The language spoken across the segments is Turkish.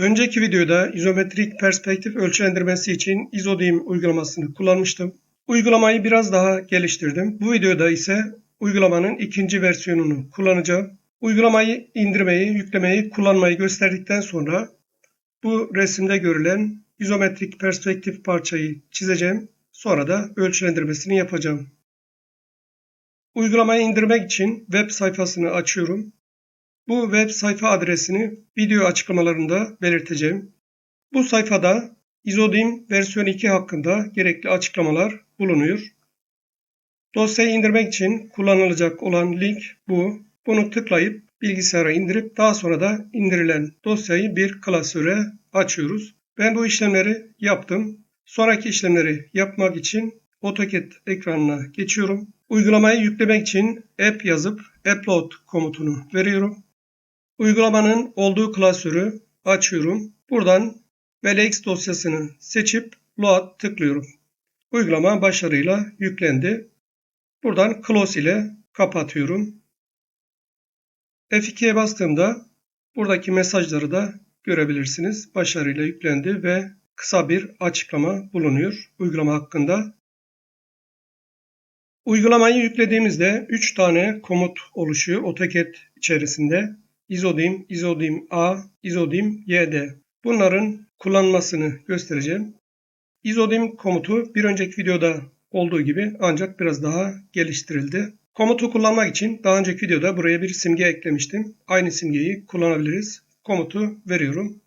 Önceki videoda izometrik perspektif ölçülendirmesi için izodim uygulamasını kullanmıştım. Uygulamayı biraz daha geliştirdim. Bu videoda ise uygulamanın ikinci versiyonunu kullanacağım. Uygulamayı indirmeyi, yüklemeyi, kullanmayı gösterdikten sonra bu resimde görülen izometrik perspektif parçayı çizeceğim. Sonra da ölçülendirmesini yapacağım. Uygulamayı indirmek için web sayfasını açıyorum. Bu web sayfa adresini video açıklamalarında belirteceğim. Bu sayfada Izodim versiyon 2 hakkında gerekli açıklamalar bulunuyor. Dosyayı indirmek için kullanılacak olan link bu. Bunu tıklayıp bilgisayara indirip daha sonra da indirilen dosyayı bir klasöre açıyoruz. Ben bu işlemleri yaptım. Sonraki işlemleri yapmak için AutoCAD ekranına geçiyorum. Uygulamayı yüklemek için app yazıp upload komutunu veriyorum. Uygulamanın olduğu klasörü açıyorum. Buradan VLX dosyasını seçip load tıklıyorum. Uygulama başarıyla yüklendi. Buradan close ile kapatıyorum. F2'ye bastığımda buradaki mesajları da görebilirsiniz. Başarıyla yüklendi ve kısa bir açıklama bulunuyor uygulama hakkında. Uygulamayı yüklediğimizde 3 tane komut oluşuyor AutoCAD içerisinde. Izodim, Izodim A, Izodim YD. Bunların kullanmasını göstereceğim. Izodim komutu bir önceki videoda olduğu gibi ancak biraz daha geliştirildi. Komutu kullanmak için daha önceki videoda buraya bir simge eklemiştim. Aynı simgeyi kullanabiliriz. Komutu veriyorum.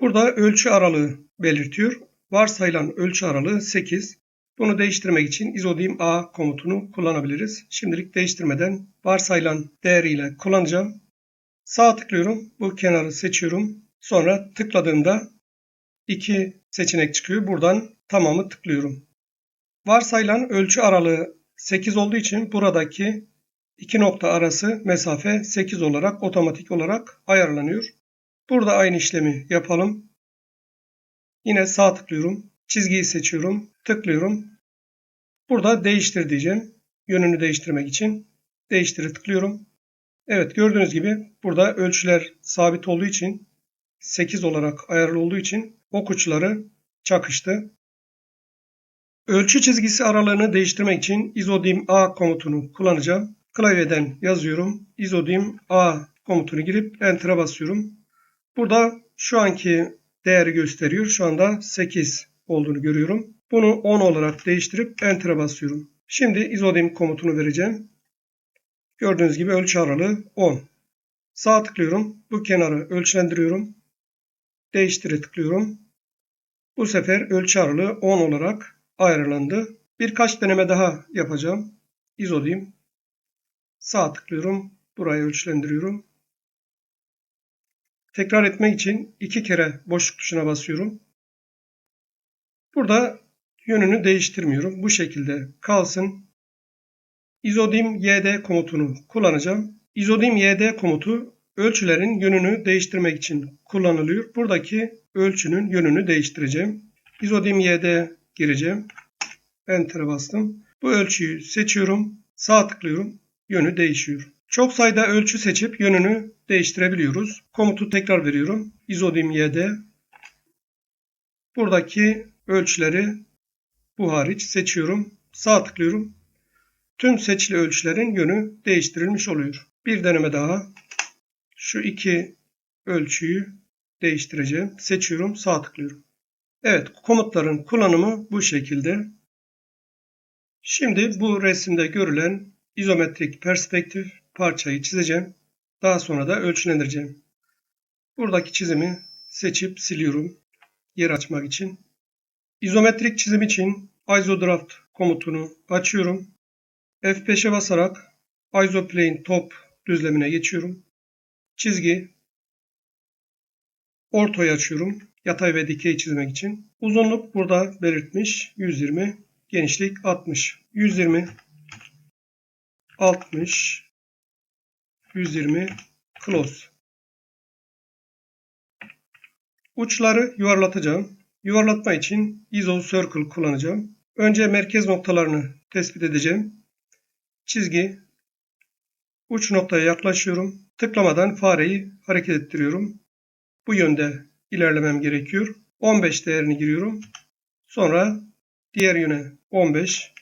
Burada ölçü aralığı belirtiyor. Varsayılan ölçü aralığı 8. Bunu değiştirmek için izodim A komutunu kullanabiliriz. Şimdilik değiştirmeden varsayılan değeriyle kullanacağım. Sağ tıklıyorum. Bu kenarı seçiyorum. Sonra tıkladığımda iki seçenek çıkıyor. Buradan tamamı tıklıyorum. Varsayılan ölçü aralığı 8 olduğu için buradaki iki nokta arası mesafe 8 olarak otomatik olarak ayarlanıyor. Burada aynı işlemi yapalım. Yine sağ tıklıyorum. Çizgiyi seçiyorum. Tıklıyorum. Burada değiştir diyeceğim. Yönünü değiştirmek için değiştiri tıklıyorum. Evet gördüğünüz gibi burada ölçüler sabit olduğu için 8 olarak ayarlı olduğu için ok uçları çakıştı. Ölçü çizgisi aralığını değiştirmek için izodim A komutunu kullanacağım. Klavyeden yazıyorum. izodim A komutunu girip Enter'a basıyorum. Burada şu anki değeri gösteriyor. Şu anda 8 olduğunu görüyorum. Bunu 10 olarak değiştirip Enter'a basıyorum. Şimdi izodim komutunu vereceğim. Gördüğünüz gibi ölçü aralığı 10. Sağ tıklıyorum. Bu kenarı ölçülendiriyorum. Değiştire tıklıyorum. Bu sefer ölçü aralığı 10 olarak ayarlandı. Birkaç deneme daha yapacağım. İzodiyim. Sağ tıklıyorum. Burayı ölçülendiriyorum. Tekrar etmek için iki kere boşluk tuşuna basıyorum. Burada yönünü değiştirmiyorum. Bu şekilde kalsın. Izodim YD komutunu kullanacağım. Izodim YD komutu ölçülerin yönünü değiştirmek için kullanılıyor. Buradaki ölçünün yönünü değiştireceğim. Izodim YD gireceğim. Enter'a bastım. Bu ölçüyü seçiyorum. Sağ tıklıyorum. Yönü değişiyor. Çok sayıda ölçü seçip yönünü değiştirebiliyoruz. Komutu tekrar veriyorum. Izodim YD. Buradaki ölçüleri bu hariç seçiyorum. Sağ tıklıyorum. Tüm seçili ölçülerin yönü değiştirilmiş oluyor. Bir deneme daha. Şu iki ölçüyü değiştireceğim. Seçiyorum. Sağ tıklıyorum. Evet komutların kullanımı bu şekilde. Şimdi bu resimde görülen izometrik perspektif parçayı çizeceğim. Daha sonra da ölçülendireceğim. Buradaki çizimi seçip siliyorum. Yer açmak için. İzometrik çizim için isodraft komutunu açıyorum. F5'e basarak isoplane top düzlemine geçiyorum. Çizgi ortoyu açıyorum. Yatay ve dikey çizmek için. Uzunluk burada belirtmiş 120, genişlik 60. 120 60 120 close. Uçları yuvarlatacağım. Yuvarlatma için ISO Circle kullanacağım. Önce merkez noktalarını tespit edeceğim. Çizgi uç noktaya yaklaşıyorum. Tıklamadan fareyi hareket ettiriyorum. Bu yönde ilerlemem gerekiyor. 15 değerini giriyorum. Sonra diğer yöne 15.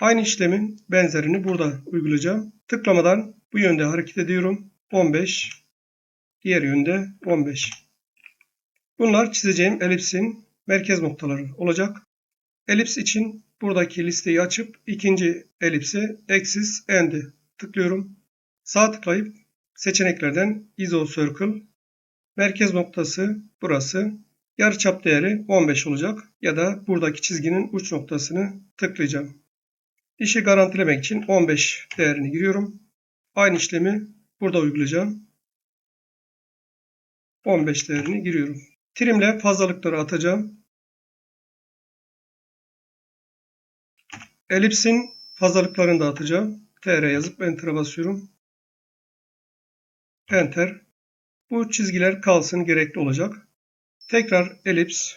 Aynı işlemin benzerini burada uygulayacağım. Tıklamadan bu yönde hareket ediyorum. 15. Diğer yönde 15. Bunlar çizeceğim elipsin merkez noktaları olacak. Elips için buradaki listeyi açıp ikinci elipse Axis End'i tıklıyorum. Sağ tıklayıp seçeneklerden ISO Circle merkez noktası burası. Yarıçap değeri 15 olacak ya da buradaki çizginin uç noktasını tıklayacağım. İşi garantilemek için 15 değerini giriyorum. Aynı işlemi burada uygulayacağım. 15 değerini giriyorum. Trimle fazlalıkları atacağım. Elipsin fazlalıklarını da atacağım. TR yazıp Enter'a basıyorum. Enter. Bu çizgiler kalsın gerekli olacak. Tekrar elips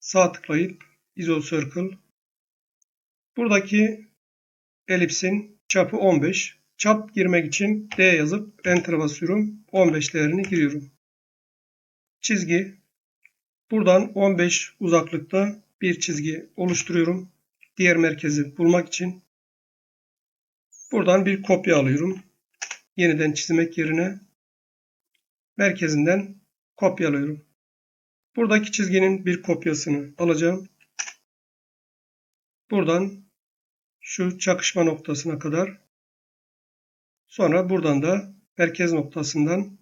sağ tıklayıp ISO Circle. Buradaki elipsin çapı 15. Çap girmek için D yazıp Enter'a basıyorum. 15 değerini giriyorum. Çizgi. Buradan 15 uzaklıkta bir çizgi oluşturuyorum. Diğer merkezi bulmak için. Buradan bir kopya alıyorum. Yeniden çizmek yerine merkezinden kopyalıyorum. Buradaki çizginin bir kopyasını alacağım. Buradan şu çakışma noktasına kadar sonra buradan da merkez noktasından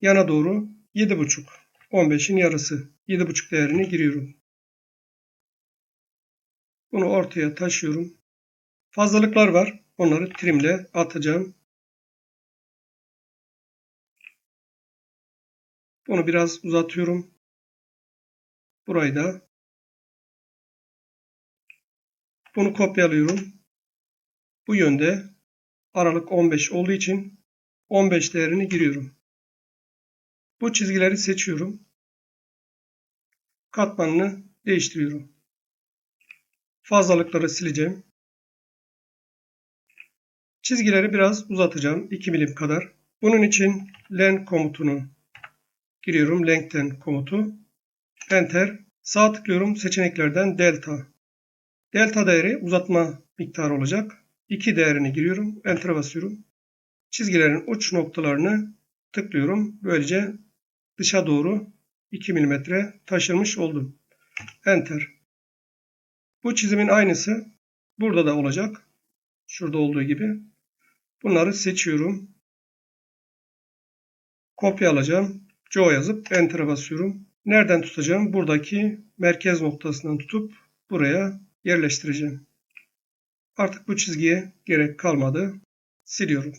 yana doğru 7,5 15'in yarısı 7,5 değerini giriyorum. Bunu ortaya taşıyorum. Fazlalıklar var. Onları trimle atacağım. Bunu biraz uzatıyorum. Burayı da bunu kopyalıyorum. Bu yönde aralık 15 olduğu için 15 değerini giriyorum. Bu çizgileri seçiyorum. Katmanını değiştiriyorum. Fazlalıkları sileceğim. Çizgileri biraz uzatacağım. 2 milim kadar. Bunun için len komutunu giriyorum. Lengthen komutu. Enter. Sağ tıklıyorum. Seçeneklerden delta. Delta değeri uzatma miktarı olacak. 2 değerini giriyorum. Enter'a basıyorum. Çizgilerin uç noktalarını tıklıyorum. Böylece dışa doğru 2 mm taşırmış oldum. Enter. Bu çizimin aynısı burada da olacak. Şurada olduğu gibi. Bunları seçiyorum. Kopya alacağım. Joe yazıp Enter'a basıyorum. Nereden tutacağım? Buradaki merkez noktasından tutup buraya yerleştireceğim. Artık bu çizgiye gerek kalmadı. Siliyorum.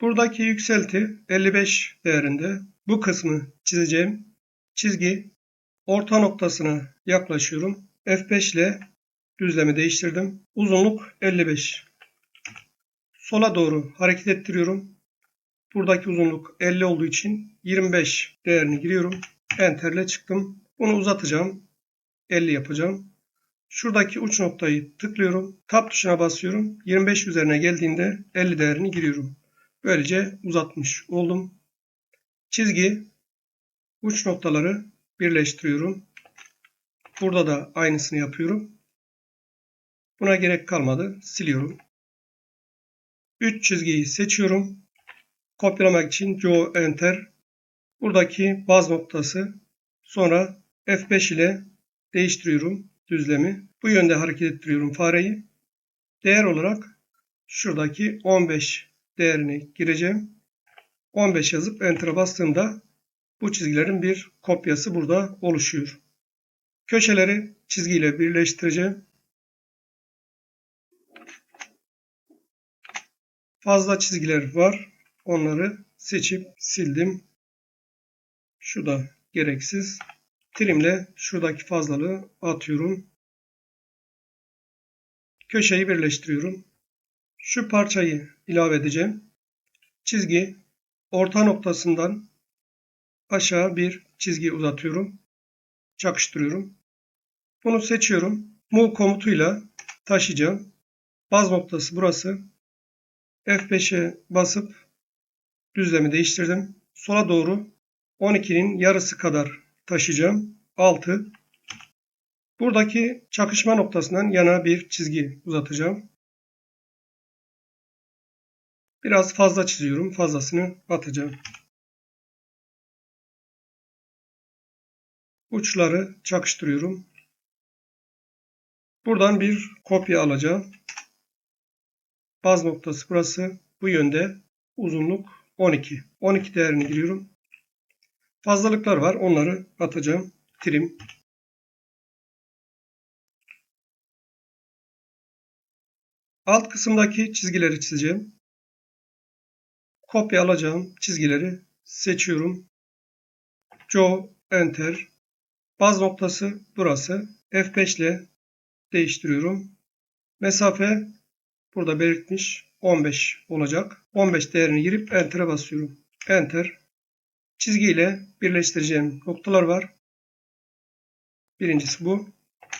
Buradaki yükselti 55 değerinde. Bu kısmı çizeceğim. Çizgi orta noktasına yaklaşıyorum. F5 ile düzlemi değiştirdim. Uzunluk 55. Sola doğru hareket ettiriyorum. Buradaki uzunluk 50 olduğu için 25 değerini giriyorum. Enter ile çıktım. Bunu uzatacağım. 50 yapacağım. Şuradaki uç noktayı tıklıyorum. Tab tuşuna basıyorum. 25 üzerine geldiğinde 50 değerini giriyorum. Böylece uzatmış oldum. Çizgi uç noktaları birleştiriyorum. Burada da aynısını yapıyorum. Buna gerek kalmadı. Siliyorum. 3 çizgiyi seçiyorum. Kopyalamak için Joe Enter. Buradaki baz noktası. Sonra F5 ile değiştiriyorum düzlemi. Bu yönde hareket ettiriyorum fareyi. Değer olarak şuradaki 15 değerini gireceğim. 15 yazıp Enter'a bastığımda bu çizgilerin bir kopyası burada oluşuyor. Köşeleri çizgiyle birleştireceğim. Fazla çizgiler var. Onları seçip sildim. Şu da gereksiz. Trimle şuradaki fazlalığı atıyorum. Köşeyi birleştiriyorum. Şu parçayı ilave edeceğim. Çizgi orta noktasından aşağı bir çizgi uzatıyorum. Çakıştırıyorum. Bunu seçiyorum. Move komutuyla taşıyacağım. Baz noktası burası. F5'e basıp düzlemi değiştirdim. Sola doğru 12'nin yarısı kadar taşıyacağım. 6. Buradaki çakışma noktasından yana bir çizgi uzatacağım. Biraz fazla çiziyorum. Fazlasını atacağım. Uçları çakıştırıyorum. Buradan bir kopya alacağım. Baz noktası burası. Bu yönde uzunluk 12. 12 değerini giriyorum. Fazlalıklar var. Onları atacağım. Trim. Alt kısımdaki çizgileri çizeceğim. Kopya alacağım çizgileri seçiyorum. Joe Enter. Baz noktası burası. F5 ile değiştiriyorum. Mesafe burada belirtmiş 15 olacak. 15 değerini girip Enter'a basıyorum. Enter. Çizgi ile birleştireceğim noktalar var. Birincisi bu.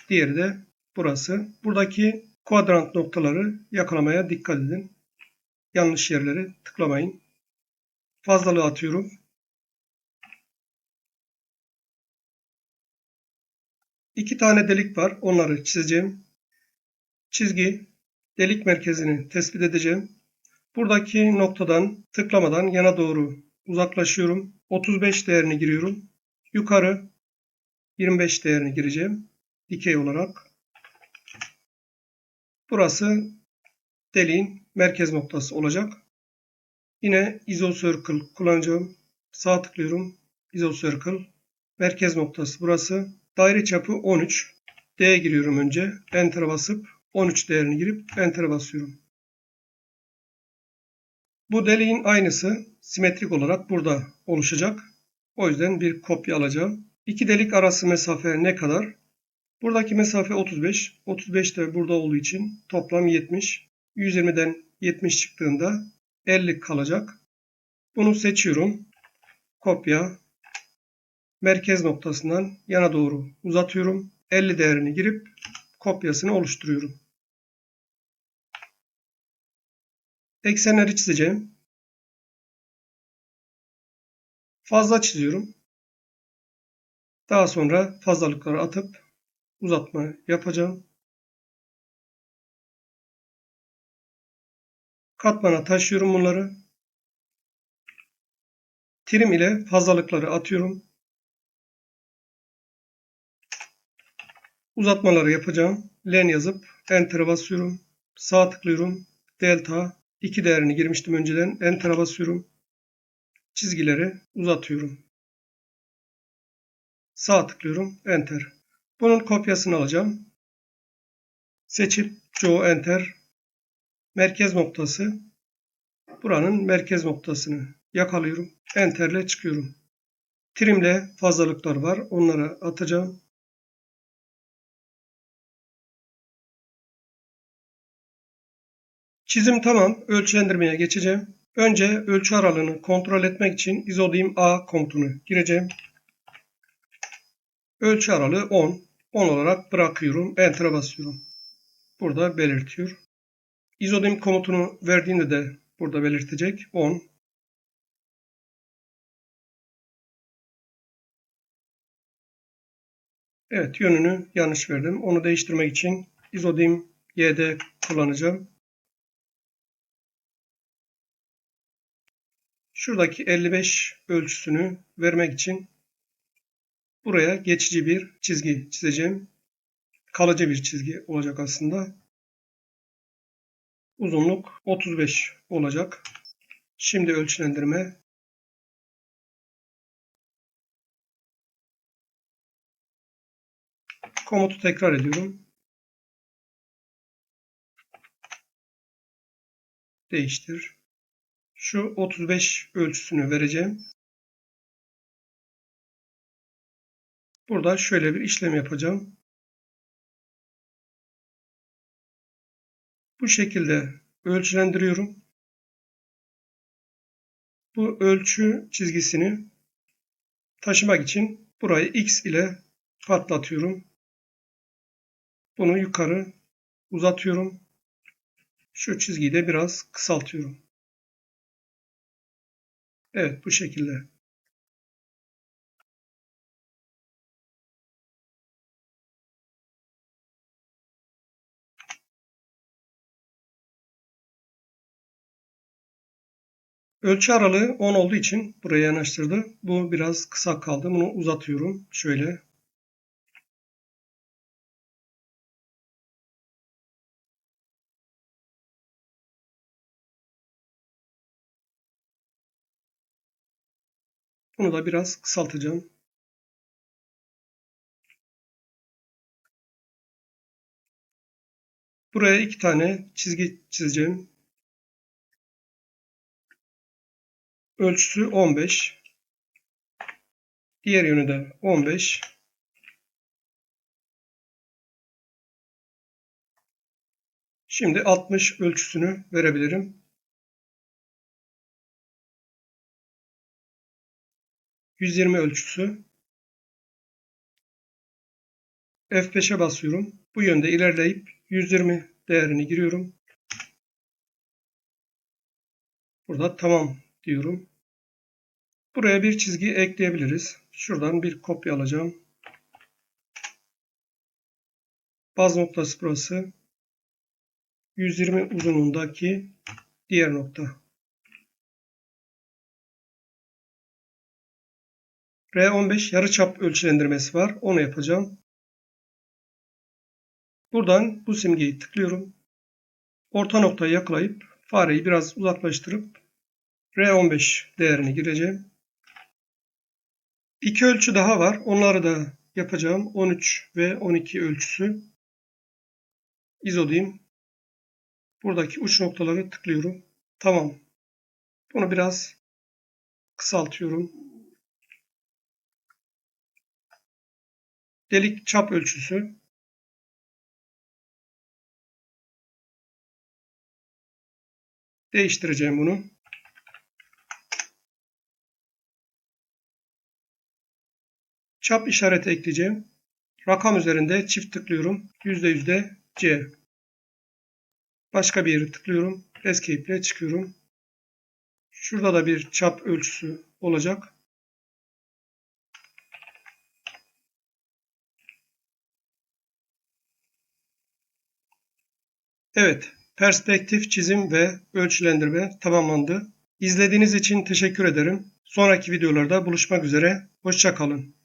Diğeri de burası. Buradaki kuadrant noktaları yakalamaya dikkat edin. Yanlış yerleri tıklamayın. Fazlalığı atıyorum. İki tane delik var. Onları çizeceğim. Çizgi delik merkezini tespit edeceğim. Buradaki noktadan tıklamadan yana doğru uzaklaşıyorum. 35 değerini giriyorum. Yukarı 25 değerini gireceğim. Dikey olarak. Burası deliğin merkez noktası olacak. Yine isocircle kullanacağım. Sağ tıklıyorum. Isocircle. Merkez noktası burası. Daire çapı 13. D'ye giriyorum önce. Enter'a basıp 13 değerini girip Enter'a basıyorum. Bu deliğin aynısı simetrik olarak burada oluşacak. O yüzden bir kopya alacağım. İki delik arası mesafe ne kadar? Buradaki mesafe 35. 35 de burada olduğu için toplam 70. 120'den 70 çıktığında 50 kalacak. Bunu seçiyorum. Kopya. Merkez noktasından yana doğru uzatıyorum. 50 değerini girip kopyasını oluşturuyorum. Eksenleri çizeceğim. Fazla çiziyorum. Daha sonra fazlalıkları atıp uzatma yapacağım. Katmana taşıyorum bunları. Trim ile fazlalıkları atıyorum. Uzatmaları yapacağım. Len yazıp Enter'a basıyorum. Sağ tıklıyorum. Delta 2 değerini girmiştim önceden. Enter'a basıyorum. Çizgileri uzatıyorum. Sağ tıklıyorum. Enter. Bunun kopyasını alacağım. Seçip Joe Enter. Merkez noktası. Buranın merkez noktasını yakalıyorum. Enter ile çıkıyorum. Trimle fazlalıklar var. Onları atacağım. Çizim tamam. Ölçülendirmeye geçeceğim. Önce ölçü aralığını kontrol etmek için izodim A komutunu gireceğim. Ölçü aralığı 10. 10 olarak bırakıyorum. Enter'a basıyorum. Burada belirtiyor. Izodim komutunu verdiğinde de burada belirtecek. 10. Evet yönünü yanlış verdim. Onu değiştirmek için izodim YD kullanacağım. Şuradaki 55 ölçüsünü vermek için buraya geçici bir çizgi çizeceğim. Kalıcı bir çizgi olacak aslında. Uzunluk 35 olacak. Şimdi ölçülendirme. Komutu tekrar ediyorum. Değiştir. Şu 35 ölçüsünü vereceğim. Burada şöyle bir işlem yapacağım. Bu şekilde ölçülendiriyorum. Bu ölçü çizgisini taşımak için burayı x ile patlatıyorum. Bunu yukarı uzatıyorum. Şu çizgiyi de biraz kısaltıyorum. Evet bu şekilde. Ölçü aralığı 10 olduğu için buraya yanaştırdı. Bu biraz kısa kaldı. Bunu uzatıyorum. Şöyle Bunu da biraz kısaltacağım. Buraya iki tane çizgi çizeceğim. Ölçüsü 15. Diğer yönü de 15. Şimdi 60 ölçüsünü verebilirim. 120 ölçüsü. F5'e basıyorum. Bu yönde ilerleyip 120 değerini giriyorum. Burada tamam diyorum. Buraya bir çizgi ekleyebiliriz. Şuradan bir kopya alacağım. Baz noktası burası. 120 uzunluğundaki diğer nokta. R15 yarıçap ölçülendirmesi var. Onu yapacağım. Buradan bu simgeyi tıklıyorum. Orta noktayı yakalayıp fareyi biraz uzaklaştırıp R15 değerini gireceğim. İki ölçü daha var. Onları da yapacağım. 13 ve 12 ölçüsü. Diyeyim. Buradaki uç noktaları tıklıyorum. Tamam. Bunu biraz kısaltıyorum. Delik çap ölçüsü. Değiştireceğim bunu. Çap işareti ekleyeceğim. Rakam üzerinde çift tıklıyorum. %yüzde C. Başka bir yere tıklıyorum. Escape ile çıkıyorum. Şurada da bir çap ölçüsü olacak. Evet, perspektif çizim ve ölçülendirme tamamlandı. İzlediğiniz için teşekkür ederim. Sonraki videolarda buluşmak üzere. Hoşçakalın.